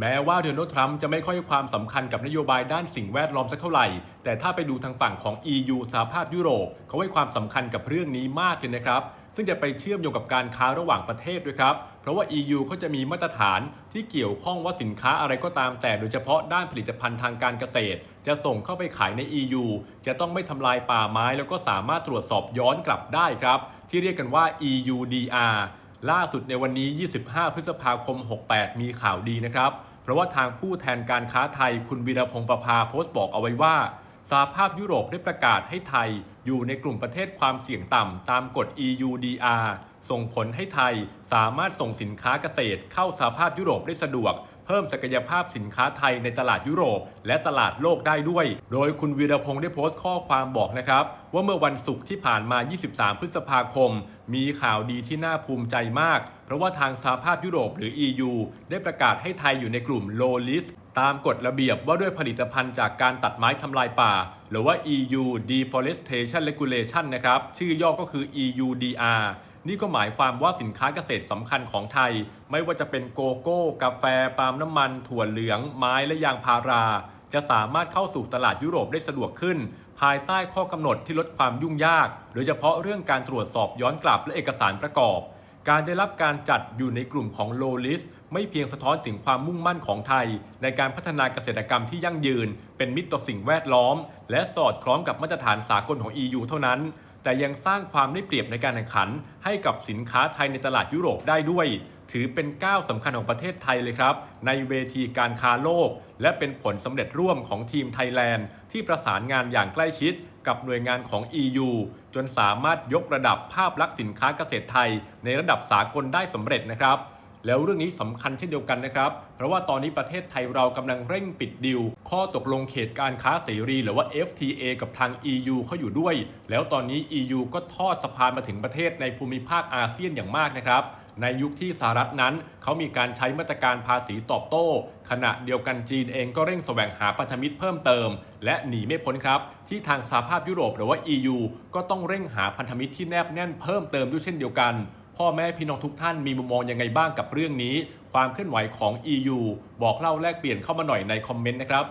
แม้ว่าโดนัลด์ทรัมป์จะไม่ค่อยให้ความสำคัญกับนโยบายด้านสิ่งแวดล้อมสักเท่าไหร่ แต่ถ้าไปดูทางฝั่งของ EU สหภาพยุโรป เขาให้ความสำคัญกับเรื่องนี้มากเลยนะครับ ซึ่งจะไปเชื่อมโยงกับการค้าระหว่างประเทศด้วยครับ เพราะว่า EU เขาจะมีมาตรฐานที่เกี่ยวข้องว่าสินค้าอะไรก็ตามแต่โดยเฉพาะด้านผลิตภัณฑ์ทางการเกษตร จะส่งเข้าไปขายใน EU จะต้องไม่ทำลายป่าไม้ แล้วก็สามารถตรวจสอบย้อนกลับได้ครับ ที่เรียกกันว่า EUDR ล่าสุดในวันนี้ 25 พฤษภาคม 68 มีข่าวดีนะครับ เพราะว่าทางผู้แทนการค้าไทยคุณวีรพงศ์ประภาโพสต์บอกเอาไว้ว่าสาภาพยุโรปได้ประกาศให้ไทย อยู่ในกลุ่มประเทศความเสี่ยงต่ำตามกฎ EUDR ส่งผลให้ไทยสามารถส่งสินค้าเกษตรเข้าสหภาพยุโรปได้สะดวก เพิ่มศักยภาพสินค้าไทยในตลาดยุโรป และตลาดโลกได้ด้วย โดยคุณวีรพงศ์ได้โพสต์ข้อความบอกนะครับ ว่าเมื่อวันศุกร์ที่ผ่านมา 23 พฤษภาคม มีข่าวดีที่น่าภูมิใจมาก เพราะว่าทางสหภาพยุโรปหรือ EU ได้ประกาศให้ไทยอยู่ในกลุ่ม low list ตามกฎระเบียบว่าด้วยผลิตภัณฑ์จากการตัดไม้ทำลายป่า หรือว่า EU Deforestation Regulation นะครับ ชื่อย่อก็คือ EUDR นี่ก็หมายความว่าสินค้าเกษตรสำคัญของไทย ไม่ว่าจะเป็นโกโก้ กาแฟ ปาล์มน้ำมัน ถั่วเหลือง ไม้และยางพารา จะสามารถเข้าสู่ตลาดยุโรปได้สะดวกขึ้น ภายใต้ข้อกำหนดที่ลดความยุ่งยาก โดยเฉพาะเรื่องการตรวจสอบย้อนกลับและเอกสารประกอบ การได้รับการจัดอยู่ในกลุ่มของ low list ไม่เพียงสะท้อนถึงความมุ่งมั่นของไทย ในการพัฒนาเกษตรกรรมที่ยั่งยืน เป็นมิตรต่อสิ่งแวดล้อม และสอดคล้องกับมาตรฐานสากลของ EU เท่านั้น แต่ยังสร้างความได้เปรียบในการแข่งขัน ให้กับสินค้าไทยในตลาดยุโรปได้ด้วย ถือเป็นก้าวสำคัญของประเทศไทยเลยครับ ในเวทีการค้าโลก และเป็นผลสำเร็จร่วมของทีมไทยแลนด์ที่ประสานงานอย่างใกล้ชิด กับหน่วยงานของ EU จนสามารถยกระดับภาพลักษณ์สินค้าเกษตรไทยในระดับสากลได้สำเร็จนะครับ แล้วเรื่องนี้สำคัญเช่นเดียวกันนะครับ เพราะว่าตอนนี้ประเทศไทยเรากำลังเร่งปิดดิวข้อตกลงเขตการค้าเสรี หรือว่า FTA กับทาง EU เขาอยู่ด้วย แล้วตอนนี้ EU ก็ทอดสะพานมาถึงประเทศในภูมิภาคอาเซียนอย่างมากนะครับในยุคที่สหรัฐนั้น เขามีการใช้มาตรการภาษีตอบโต้ ขณะเดียวกันจีนเองก็เร่งแสวงหาพันธมิตรเพิ่มเติม และหนีไม่พ้นครับ ที่ทางสหภาพยุโรปหรือว่า EU ก็ต้องเร่งหาพันธมิตรที่แนบแน่นเพิ่มเติมด้วยเช่นเดียวกัน พ่อแม่พี่น้องทุกท่านมีมุมมองยังไงบ้างกับเรื่องนี้ ความเคลื่อนไหวของ EU บอกเล่าแลกเปลี่ยนเข้ามาหน่อยในคอมเมนต์นะครับ